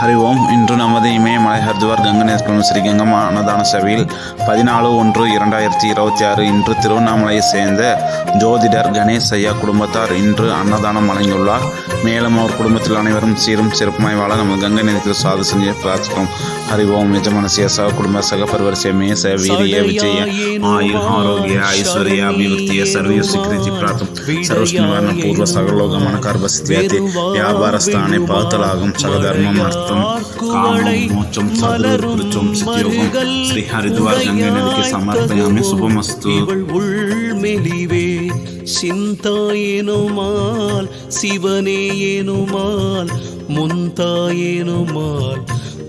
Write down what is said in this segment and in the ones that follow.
ஹரி ஓம் இன்று நமது இமயமலை ஹரித்வார் கங்கநேஸ்வரம் ஸ்ரீ கங்கம்மா அன்னதான சபையில் பதினாலு ஒன்று இரண்டாயிரத்தி இருபத்தி ஆறு இன்று திருவண்ணாமலையை சேர்ந்த ஜோதிடர் கணேஷ் ஐயா குடும்பத்தார் இன்று அன்னதானம் வழங்கியுள்ளார். மேலும் அவர் குடும்பத்தில் அனைவரும் சீரும் சிறப்புமாய் வாழ நமது கங்கை நேரத்தில் சாது செஞ்சு பிரார்த்திக்கிறோம். ஹரி ஓம் நிஜமனசிய சக குடும்ப சக பரிவரிசை மேச வீரிய விஜய ஆயுள் ஆரோக்கிய ஐஸ்வர்ய அபிவிருத்திய சர்வீய சுக்கிருதி பிரார்த்தம். சர்வஸ்நிவாரண பூர்வ சகலோகமான கர்பசித்தியாதி வியாபாரஸ்தானை பாத்தலாகும். சகதர்மம் அர்த்த ಕಾಮಂ ಮೋಕ್ಷಂ ಸದೃಚಂ ಸಿದ್ಯೋಗಂ ಶ್ರೀ ಹರಿದ್ವಾರ ಗಂಗೆ ನದಿಗೆ ಸಮರ್ಪಯಾಮಿ ಶುಭಮಸ್ತು இவள் உள்மெலிவே சிந்தாயேனுமால் சிவனேயேனுமால் முந்தாயேனுமால்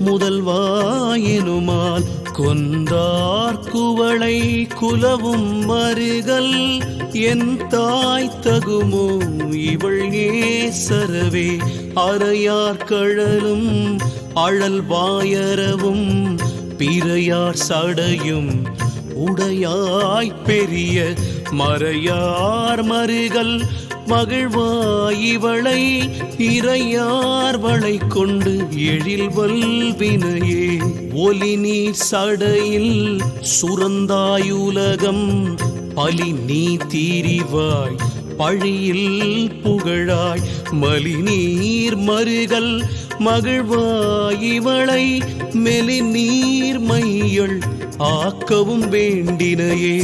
முதல்வாயேனுமால் கொந்தார் குவளை குலவும் மருகல். என் தாய் தகுமோ இவள் ஏசரவே அறையார் கழலும் அழல் வாயரவும். பிறையார் சடையும் உடையாய் பெரிய மறையார் மருகல். மகிழ்வாயிவளை இறையார்வளை கொண்டு எழில் வல்வினையே. ஒலி நீர் சடையில் சுரந்தாயுலகம் பலி நீ தீரிவாய் பழியில் புகழாய் மலிநீர் மருகல் மகிழ்வாயிவளை மெலிநீர் மையள் ஆக்கவும் வேண்டினையே.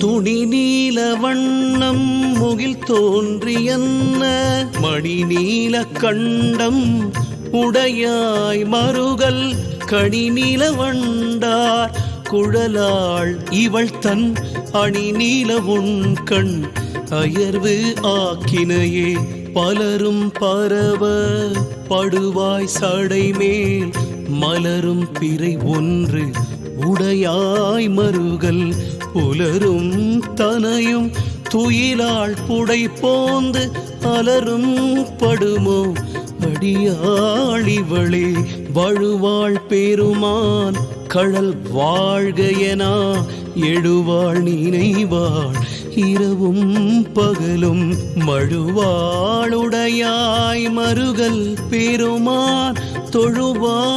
துணி நீல வண்ணம் முகில் தோன்றியன்ன மணி நீல கண்டம் உடையாய் மருகல் கணி நீல வண்டார். குழலாள் இவள் தன் அணி நீல உன் கண் அயர்வு ஆக்கினையே பலரும் பரவ படுவாய் சடை மேல் மலரும் பிறை ஒன்று உடையாய் மருகல் புலரும் தனையும் துயிலாள் புடை போந்து அலரும் படுமோ? அடியாழிவளே வழுவாள் பெருமான் கடல் வாழ்கையனா? எழுவாள் நினைவாள் இரவும் பகலும் மழுவாளுடையாய் மருகல் பெருமான் தொழுவாள்